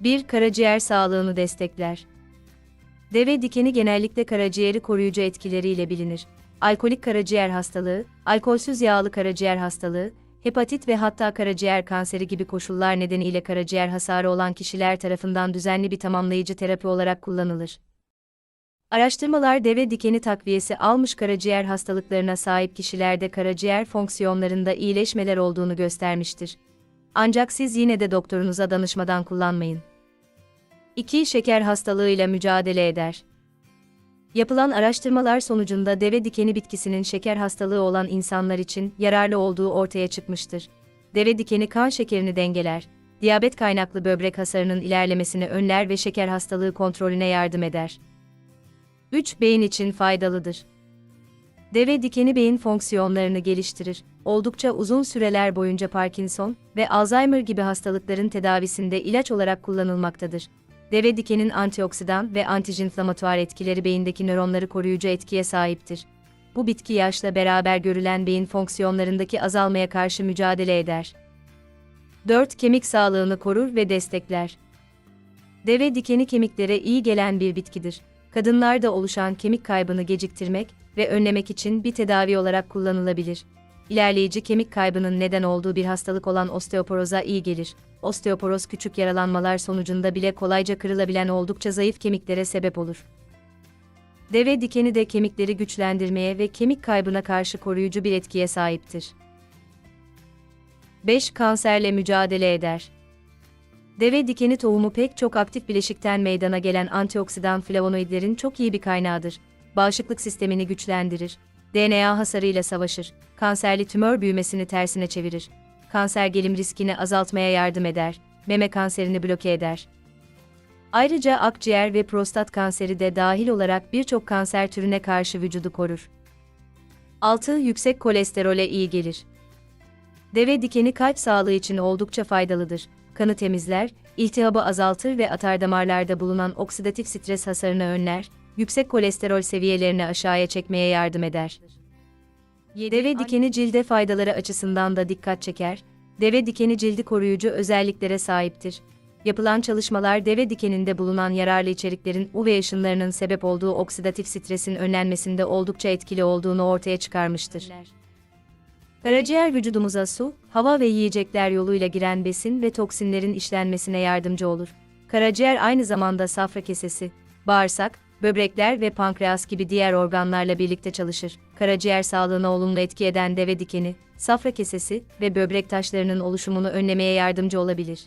1. Karaciğer sağlığını destekler. Deve dikeni genellikle karaciğeri koruyucu etkileriyle bilinir. Alkolik karaciğer hastalığı, alkolsüz yağlı karaciğer hastalığı, hepatit ve hatta karaciğer kanseri gibi koşullar nedeniyle karaciğer hasarı olan kişiler tarafından düzenli bir tamamlayıcı terapi olarak kullanılır. Araştırmalar deve dikeni takviyesi almış karaciğer hastalıklarına sahip kişilerde karaciğer fonksiyonlarında iyileşmeler olduğunu göstermiştir. Ancak siz yine de doktorunuza danışmadan kullanmayın. 2. Şeker hastalığıyla mücadele eder. Yapılan araştırmalar sonucunda deve dikeni bitkisinin şeker hastalığı olan insanlar için yararlı olduğu ortaya çıkmıştır. Deve dikeni kan şekerini dengeler, diyabet kaynaklı böbrek hasarının ilerlemesini önler ve şeker hastalığı kontrolüne yardım eder. 3. Beyin için faydalıdır. Deve dikeni beyin fonksiyonlarını geliştirir. Oldukça uzun süreler boyunca Parkinson ve Alzheimer gibi hastalıkların tedavisinde ilaç olarak kullanılmaktadır. Deve dikenin antioksidan ve antijinflamatuar etkileri beyindeki nöronları koruyucu etkiye sahiptir. Bu bitki yaşla beraber görülen beyin fonksiyonlarındaki azalmaya karşı mücadele eder. 4. Kemik sağlığını korur ve destekler. Deve dikeni kemiklere iyi gelen bir bitkidir. Kadınlarda oluşan kemik kaybını geciktirmek ve önlemek için bir tedavi olarak kullanılabilir. İlerleyici kemik kaybının neden olduğu bir hastalık olan osteoporoza iyi gelir. Osteoporoz küçük yaralanmalar sonucunda bile kolayca kırılabilen oldukça zayıf kemiklere sebep olur. Deve dikeni de kemikleri güçlendirmeye ve kemik kaybına karşı koruyucu bir etkiye sahiptir. 5. Kanserle mücadele eder. Deve dikeni tohumu pek çok aktif bileşikten meydana gelen antioksidan flavonoidlerin çok iyi bir kaynağıdır. Bağışıklık sistemini güçlendirir. DNA hasarıyla savaşır. Kanserli tümör büyümesini tersine çevirir. Kanser gelim riskini azaltmaya yardım eder. Meme kanserini bloke eder. Ayrıca akciğer ve prostat kanseri de dahil olarak birçok kanser türüne karşı vücudu korur. 6. Yüksek kolesterole iyi gelir. Deve dikeni kalp sağlığı için oldukça faydalıdır. Kanı temizler, iltihabı azaltır ve atardamarlarda bulunan oksidatif stres hasarını önler, yüksek kolesterol seviyelerini aşağıya çekmeye yardım eder. Deve dikeni cilde faydaları açısından da dikkat çeker. Deve dikeni cildi koruyucu özelliklere sahiptir. Yapılan çalışmalar deve dikeninde bulunan yararlı içeriklerin UV ışınlarının sebep olduğu oksidatif stresin önlenmesinde oldukça etkili olduğunu ortaya çıkarmıştır. Karaciğer vücudumuza su, hava ve yiyecekler yoluyla giren besin ve toksinlerin işlenmesine yardımcı olur. Karaciğer aynı zamanda safra kesesi, bağırsak, böbrekler ve pankreas gibi diğer organlarla birlikte çalışır. Karaciğer sağlığına olumlu etki eden deve dikeni, safra kesesi ve böbrek taşlarının oluşumunu önlemeye yardımcı olabilir.